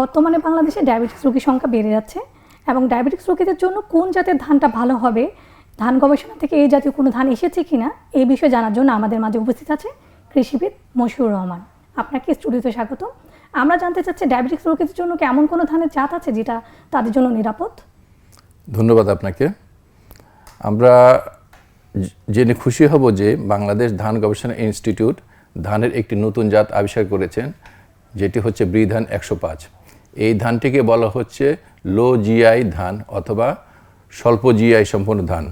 বর্তমানে বাংলাদেশে ডায়াবেটিস রোগীর সংখ্যা বেড়ে যাচ্ছে এবং ডায়াবেটিস রোগীদের জন্য কোন জাতের ধানটা ভালো হবে, ধান গবেষণা থেকে এই জাতীয় কোনো ধান এসেছে কিনা, এই বিষয়ে জানার জন্য আমাদের মাঝে উপস্থিত আছে কৃষিবিদ মশিউর রহমান। আপনাকে স্টুডিওতে স্বাগত আমরা জানতে চাচ্ছি ডায়াবেটিস রোগীদের জন্য কেমন কোনো ধানের জাত আছে যেটা তাদের জন্য নিরাপদ? ধন্যবাদ আপনাকে। আমরা জেনে খুশি হব যে বাংলাদেশ ধান গবেষণা ইনস্টিটিউট ধানের একটি নতুন জাত আবিষ্কার করেছেন, যেটি হচ্ছে ব্রিধান একশো পাঁচ। এই ধানটিকে বলা হচ্ছে লো জিআই ধান অথবা স্বল্প জিআই সম্পন্ন ধান।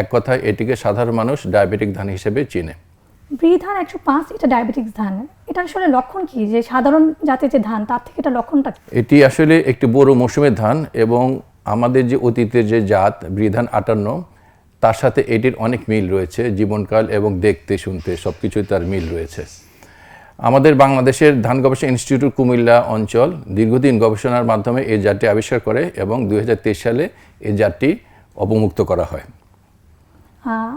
এক কথায় এটিকে সাধারণ মানুষ ডায়াবেটিক ধান হিসেবে চেনে। ব্রি ধান একশো পাঁচ এটা ডায়াবেটিস ধান। এটা আসলে লক্ষণ কি? যে সাধারণ জাতের যে ধান তার থেকে এটা লক্ষণটা এটি আসলে একটি বড় মৌসুমের ধান এবং আমাদের যে অতীতের যে জাত বৃধান আটান্ন তার সাথে এটির অনেক মিল রয়েছে। জীবনকাল এবং দেখতে শুনতে সব কিছুই তার মিল রয়েছে। আমাদের বাংলাদেশের ধান গবেষণা ইনস্টিটিউট কুমিল্লা অঞ্চল দীর্ঘদিন গবেষণার মাধ্যমে এই জাতটি আবিষ্কার করে এবং দু হাজার তেইশ সালে এই জাতটি অবমুক্ত করা হয়।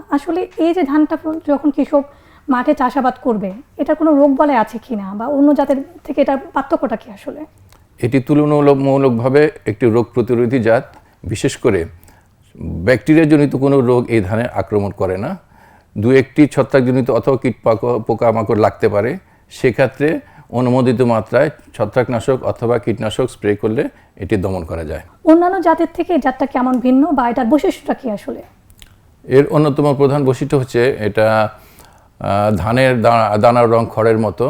আসলে এই যে ধানটা যখন কৃষক মাঠে চাষাবাদ করবে এটা কোনো রোগ বলে আছে কি না? বা অন্য জাতের থেকে এটার পার্থক্যটা কি আসলে? এটি তুলনামূলকভাবে একটি রোগ প্রতিরোধী জাত বিশেষ করে ব্যাকটেরিয়াজনিত কোনো রোগ এই ধানে আক্রমণ করে না। দু একটি ছত্রাকজনিত অথবা কীট পাক- পোকামাকড় লাগতে পারে। সেক্ষেত্রে অনুমোদিত মাত্রায় ছত্রাকনাশক অথবা কীটনাশক স্প্রে করলে এটি দমন করা যায়। অন্যান্য জাতের থেকে এই জাতটা কেমন ভিন্ন বা এটার বৈশিষ্ট্যটা কি আসলে? এর অন্যতম প্রধান বৈশিষ্ট্য হচ্ছে এটা ধানের দানার রং খড়ের মতো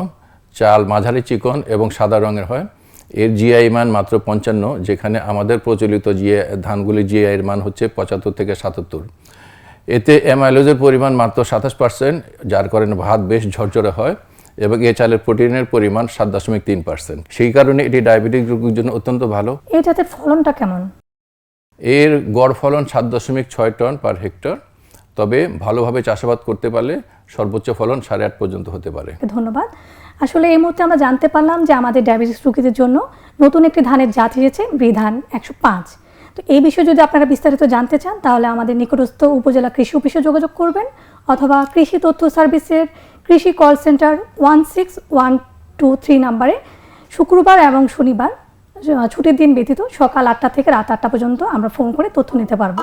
চাল মাঝারি চিকন এবং সাদা রঙের হয়। এর জিআই মান মাত্র পঞ্চান্ন যেখানে আমাদের প্রচলিত জিআই ধানগুলি জিআই এর মান হচ্ছে পঁচাত্তর থেকে সাতাত্তর। এতে অ্যামাইলোজের পরিমাণ মাত্র সাতাশ পার্সেন্ট যার কারণে ভাত বেশ ঝরঝরে হয়। এবং এ চালের প্রোটিনের পরিমাণ সাত দশমিক তিন পার্সেন্ট। সেই কারণে এটি ডায়াবেটিক রোগীর জন্য অত্যন্ত ভালো। এই জাতের ফলনটা কেমন? এর গড় ফলন সাত দশমিক ছয় টন পার হেক্টর। তবে ভালোভাবে চাষাবাদ করতে পারলে সর্বোচ্চ ফলন সাড়ে আট পর্যন্ত হতে পারে। ধন্যবাদ। আসলে এই মুহূর্তে আমরা জানতে পারলাম যে আমাদের ডায়াবেটিস রোগীদের জন্য নতুন একটি ধানের জাত এসেছে বিধান একশো পাঁচ। তো এই বিষয়ে যদি আপনারা বিস্তারিত জানতে চান তাহলে আমাদের নিকটস্থ উপজেলা কৃষি অফিসে যোগাযোগ করবেন অথবা কৃষি তথ্য সার্ভিসের কৃষি call centre one six one two three নাম্বারে শুক্রবার এবং শনিবার ছুটির দিন ব্যতীত সকাল আটটা থেকে রাত আটটা পর্যন্ত আমরা ফোন করে তথ্য নিতে পারব।